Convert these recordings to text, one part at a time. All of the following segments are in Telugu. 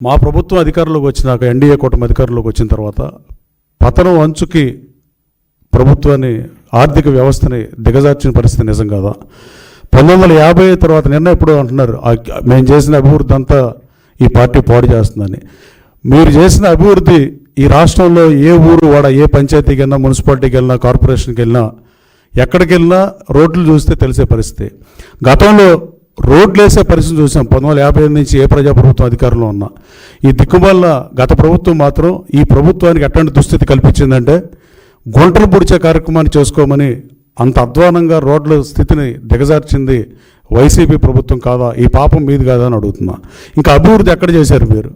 మా ప్రభుత్వం అధికారంలోకి వచ్చినాక ఎన్డీఏ కూటమి అధికారంలోకి వచ్చిన తర్వాత పతనం అంచుకి ప్రభుత్వాన్ని ఆర్థిక వ్యవస్థని దిగజార్చిన పరిస్థితి నిజం కాదా? పంతొమ్మిది వందల యాభై తర్వాత నిన్న ఎప్పుడు అంటున్నారు "ఆ- మేము చేసిన అభివృద్ధి అంతా ఈ పార్టీ పాడు చేస్తుందని. మీరు చేసిన అభివృద్ధి ఈ రాష్ట్రంలో ఏ ఊరు వాడ ఏ పంచాయతీకి వెళ్ళినా మున్సిపాలిటీకి వెళ్ళినా కార్పొరేషన్కి వెళ్ళినా ఎక్కడికి వెళ్ళినా రోడ్లు చూస్తే తెలిసే పరిస్థితి. గతంలో రోడ్లు వేసే పరిస్థితి చూసాం. పంతొమ్మిది వందల యాభై ఎనిమిది నుంచి ఏ ప్రజాప్రభుత్వం అధికారంలో ఉన్నా. ఈ దిక్కుమల్ల గత ప్రభుత్వం మాత్రం ఈ ప్రభుత్వానికి ఎట్లాంటి దుస్థితి కల్పించిందంటే గుంటలు పొడిచే కార్యక్రమాన్ని చేసుకోమని అంత అధ్వానంగా రోడ్ల స్థితిని దిగజార్చింది వైసీపీ ప్రభుత్వం కాదా? ఈ పాపం మీది కాదా అని అడుగుతున్నా. ఇంకా అభివృద్ధి ఎక్కడ చేశారు మీరు?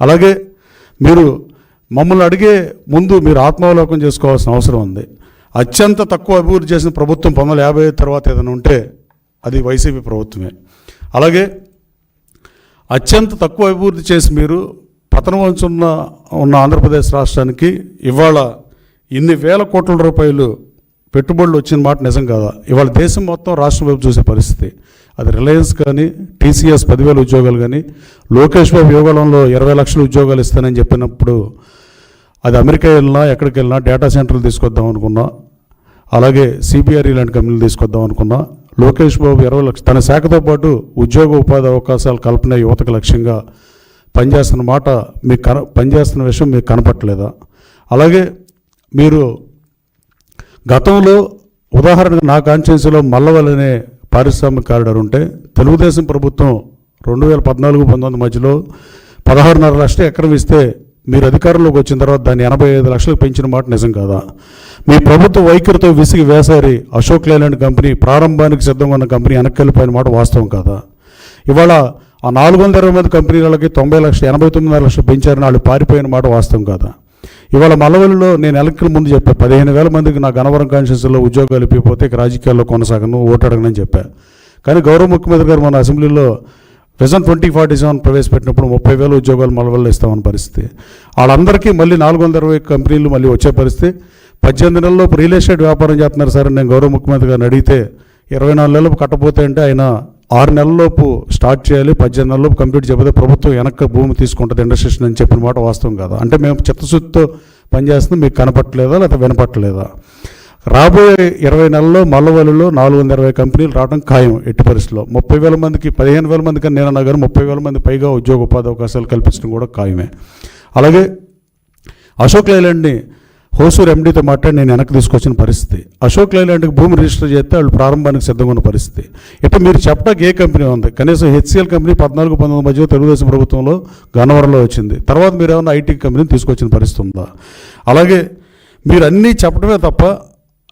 అలాగే మీరు మమ్మల్ని అడిగే ముందు మీరు ఆత్మావలోకం చేసుకోవాల్సిన అవసరం ఉంది. అత్యంత తక్కువ అభివృద్ధి చేసిన ప్రభుత్వం పంతొమ్మిది యాభై తర్వాత ఏదైనా ఉంటే అది వైసీపీ ప్రభుత్వమే. అలాగే అత్యంత తక్కువ అభివృద్ధి చేసి మీరు పతనం వంచున్న ఉన్న ఆంధ్రప్రదేశ్ రాష్ట్రానికి ఇవాళ ఇన్ని వేల కోట్ల రూపాయలు పెట్టుబడులు వచ్చిన మాట నిజం కాదా? ఇవాళ దేశం మొత్తం రాష్ట్రం వైపు చూసే పరిస్థితి. అది రిలయన్స్ కానీ టీసీఎస్ పదివేల ఉద్యోగాలు కానీ లోకేష్ బాబు యోగాలంలో ఇరవై లక్షల ఉద్యోగాలు ఇస్తానని చెప్పినప్పుడు అది అమెరికా వెళ్ళినా ఎక్కడికి వెళ్ళినా డేటా సెంటర్లు తీసుకొద్దాం అనుకున్నా అలాగే సిపిఆర్ ఇలాంటి కంపెనీలు తీసుకొద్దాం అనుకున్నా లోకేష్ బాబు ఇరవై లక్ష తన శాఖతో పాటు ఉద్యోగ ఉపాధి అవకాశాల కల్పన యువతకు లక్ష్యంగా పనిచేస్తున్న మాట మీకు కన పనిచేస్తున్న విషయం మీకు కనపట్టలేదా? అలాగే మీరు గతంలో ఉదాహరణకు నా కాన్స్టిట్యూన్సీలో మల్లవల్ అనే పారిశ్రామిక కారిడార్ ఉంటే తెలుగుదేశం ప్రభుత్వం రెండు వేల పద్నాలుగు పంతొమ్మిది మధ్యలో పదహారున్నర లక్షల ఎకరం ఇస్తే మీరు అధికారంలోకి వచ్చిన తర్వాత దాన్ని ఎనభై ఐదు లక్షలకు పెంచిన మాట నిజం కాదా? మీ ప్రభుత్వ వైఖరితో విసిగి వేసారి అశోక్ లేలాండ్ కంపెనీ ప్రారంభానికి సిద్ధంగా ఉన్న కంపెనీ వెనక్కి వెళ్ళిపోయిన మాట వాస్తవం కాదా? ఇవాళ ఆ నాలుగు వందల ఇరవై మంది కంపెనీలకి తొంభై లక్షలు ఎనభై తొమ్మిది లక్షలు పెంచారని వాళ్ళు పారిపోయిన మాట వాస్తవం కాదా? ఇవాళ మలవల్లిలో నేను ఎలక్ట్ల ముందు చెప్పా పదిహేను వేల మందికి నా గనవరం కాన్షియస్లో ఉద్యోగాలు ఇప్పిపోతే ఇక రాజకీయాల్లో కొనసాగను ఓటు అడగనని చెప్పా. కానీ గౌరవ ముఖ్యమంత్రి గారు మన అసెంబ్లీలో ప్రజెంట్ ట్వంటీ ఫార్టీ సెవెన్ ప్రవేశపెట్టినప్పుడు ముప్పై వేల ఉద్యోగాలు మల్లవల్ల ఇస్తామని పరిస్థితి. వాళ్ళందరికీ మళ్ళీ నాలుగు వందల ఇరవై కంపెనీలు మళ్ళీ వచ్చే పరిస్థితి. పద్దెనిమిది నెలల్లో రియల్ ఎస్టేట్ వ్యాపారం చేస్తున్నారు సార్ నేను గౌరవ ముఖ్యమంత్రి గారిని అడిగితే ఇరవై నాలుగు నెలలు కట్టపోతే అంటే ఆయన ఆరు నెలల్లోపు స్టార్ట్ చేయాలి పద్దెనిమిది నెలలోపు కంప్లీట్ చేయకపోతే ప్రభుత్వం వెనక్కి భూమి తీసుకుంటుంది ఇండస్ట్రేషన్ అని చెప్పిన మాట వాస్తవం కదా? అంటే మేము చిత్తశుద్ధితో పనిచేస్తుంది మీకు కనపట్టలేదా లేకపోతే వినపట్టలేదా? రాబోయే ఇరవై నెలల్లో మల్లవల్లిలో నాలుగు వందల ఇరవై కంపెనీలు రావడం ఖాయం ఎట్టి పరిస్థితుల్లో. ముప్పై వేల మందికి పదిహేను వేల మందికి నేను అన్నా కానీ ముప్పై వేల మంది పైగా ఉద్యోగ ఉపాధి అవకాశాలు కల్పించడం కూడా ఖాయమే. అలాగే అశోక్ లైలాండ్ని హోసూర్ ఎండీతో మాట్లాడి నేను వెనక్కి తీసుకొచ్చిన పరిస్థితి. అశోక్ లైలాండ్కి భూమి రిజిస్టర్ చేస్తే వాళ్ళు ప్రారంభానికి సిద్ధంగా ఉన్న పరిస్థితి. ఇట్లా మీరు చెప్పడానికి ఏ కంపెనీ ఉంది? కనీసం హెచ్సిఎల్ కంపెనీ పద్నాలుగు పంతొమ్మిది మధ్య తెలుగుదేశం ప్రభుత్వంలో గన్నవరంలో వచ్చింది. తర్వాత మీరు ఏమైనా ఐటీ కంపెనీని తీసుకొచ్చిన పరిస్థితి ఉందా? అలాగే మీరు అన్నీ చెప్పడమే తప్ప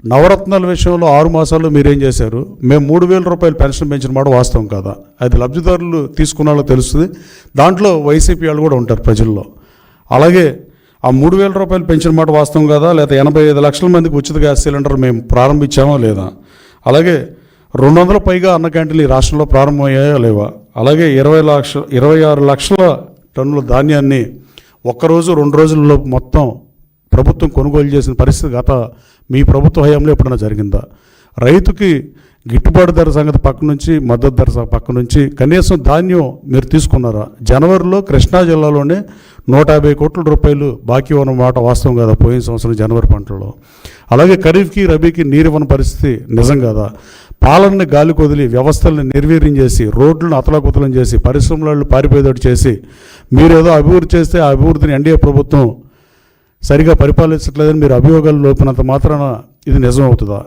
నవరత్నాల విషయంలో ఆరు మాసాల్లో మీరేం చేశారు? మేము మూడు వేల రూపాయలు పెన్షన్ పెంచిన మాట వాస్తవం కాదా? అది లబ్ధిదారులు తీసుకున్నాలో తెలుస్తుంది. దాంట్లో వైసీపీ వాళ్ళు కూడా ఉంటారు ప్రజల్లో. అలాగే ఆ మూడు వేల రూపాయలు పెంచిన మాట వాస్తవం కదా? లేదా ఎనభై ఐదు లక్షల మందికి ఉచిత గ్యాస్ సిలిండర్ మేము ప్రారంభించామా లేదా? అలాగే రెండు వందల పైగా అన్న క్యాంటీన్లు ఈ రాష్ట్రంలో ప్రారంభమయ్యాయో లేవా? అలాగే ఇరవై లక్ష ఇరవై ఆరు లక్షల టన్నుల ధాన్యాన్ని ఒక్కరోజు రెండు రోజుల్లో మొత్తం ప్రభుత్వం కొనుగోలు చేసిన పరిస్థితి గత మీ ప్రభుత్వ హయాంలో ఎప్పుడైనా జరిగిందా? రైతుకి గిట్టుబాటు ధర సంగతి పక్క నుంచి మద్దతు ధర పక్క నుంచి కనీసం ధాన్యం మీరు తీసుకున్నారా? జనవరిలో కృష్ణా జిల్లాలోనే నూట యాభై కోట్ల రూపాయలు బాకీ ఉన్న మాట వాస్తవం కదా? పోయిన సంవత్సరం జనవరి పంటలో. అలాగే ఖరీఫ్కి రబీకి నీరు ఇవ్వని పరిస్థితి నిజం కదా? పాలనని గాలి కొదిలి వ్యవస్థల్ని నిర్వీర్యం చేసి రోడ్లను అతలాకుతలం చేసి పరిశ్రమలలో పారిపోయేటట్టు చేసి మీరేదో అభివృద్ధి చేస్తే ఆ అభివృద్ధిని ఎన్డీఏ ప్రభుత్వం సరిగా పరిపాలించట్లేదని మీరు అభియోగాలు లోపినంత మాత్రాన ఇది నిజం అవుతుందా